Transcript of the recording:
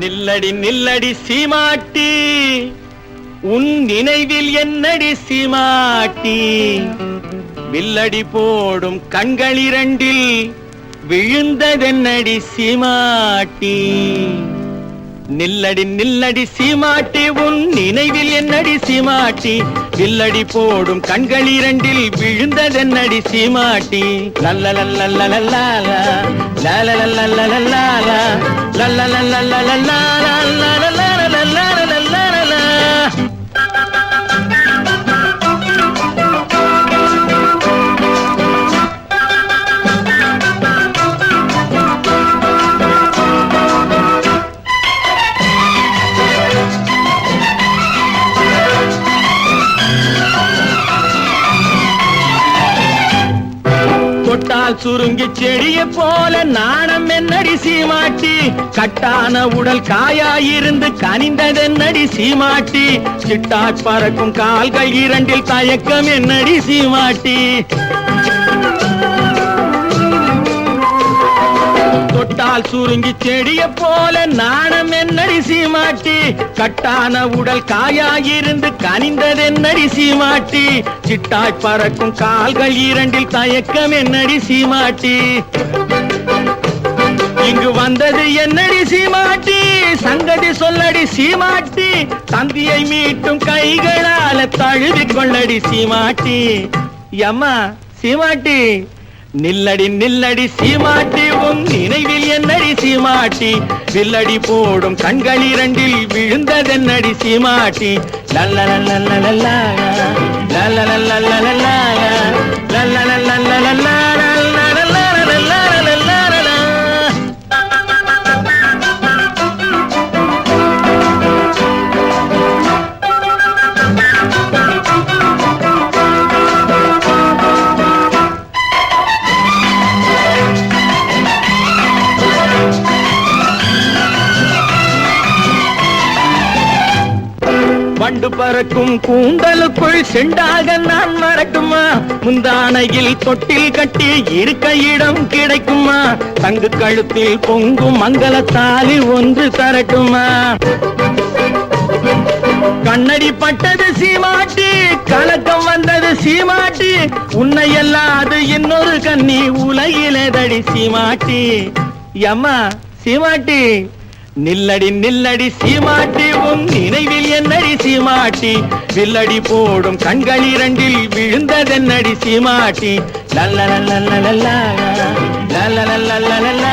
நில்லடி நில்லடி சீமாட்டி உன் நினைவில் என்னடி சீமாட்டி? வில்லடி போடும் கண்களிரண்டில் விழுந்ததென்னடி சீமாட்டி? நில்லடி நில்லடி சீமாட்டி உன் நினைவில் என்னடி சீமாட்டி வில்லடி போடும் கண்கள் இரண்டில் விழுந்ததென்னடி சீமாட்டி லல்லலல்லல்லலல்லாலா, லாலலல்லல்லலல்லாலா, லல்லலல்லல்லலல்லாலா. தொட்டால் சுருங்கி செடிய போல நாணம் என்னடி சீமாட்டி? கட்டான உடல் காயாயிருந்து கனிந்ததென்னடி சீமாட்டி? சிட்டாட் பறக்கும் கால்கள் இரண்டில் தயக்கம் என்னடி சீமாட்டி? தொட்டால் சுருங்கி செடிய போல நாணம் என்னடி சீமாட்டி கட்டான உடல் காயாயிருந்து கனிந்தது கனிந்ததென்னடி சீமாட்டி சிட்டாய் பறக்கும் கால்கள் இரண்டில் தயக்கம் என்னடி சீமாட்டி இங்கு வந்தது என்னடி சீமாட்டி சங்கதி சொல்லடி சீமாட்டி தந்தியை மீட்டும் கைகளால தழுவி கொள்ளடி சீமாட்டி எம்மா சீமாட்டி நில்லடி நில்லடி சீமாட்டி உன் நினைவில் என்னடி சீமாட்டி? வில்லடி போடும் கண்கள் இரண்டில் விழுந்ததென்னடி சீமாட்டி? நல்ல நல்ல நல்ல நல்ல நல்ல நல்ல வண்டு பறக்கும் கூந்தலுக்குள் செண்டாக நான் மறக்குமா? முந்தானையில் தொட்டில் கட்டி இருக்க இடம் கிடைக்குமா? தங்கு கழுத்தில் பொங்கும் மங்கள தாலி ஒன்று தரட்டுமா கண்ணடி பட்டது சீமாட்டி கலக்கம் வந்தது சீமாட்டி உன்னை அல்லாது இன்னொரு கண்ணி உலகிலே தடி சீமாட்டி. எம்மா சீமாட்டி நில்லடி நில்லடி சீமாட்டி உன் நினைவில் என்னடி சீமாட்டி? வில்லடி போடும் கண்கள் இரண்டில் விழுந்ததென்னடி சீமாட்டி? லல்லலல்லல்லல்லா, லல்லலல்லல்லல்லா,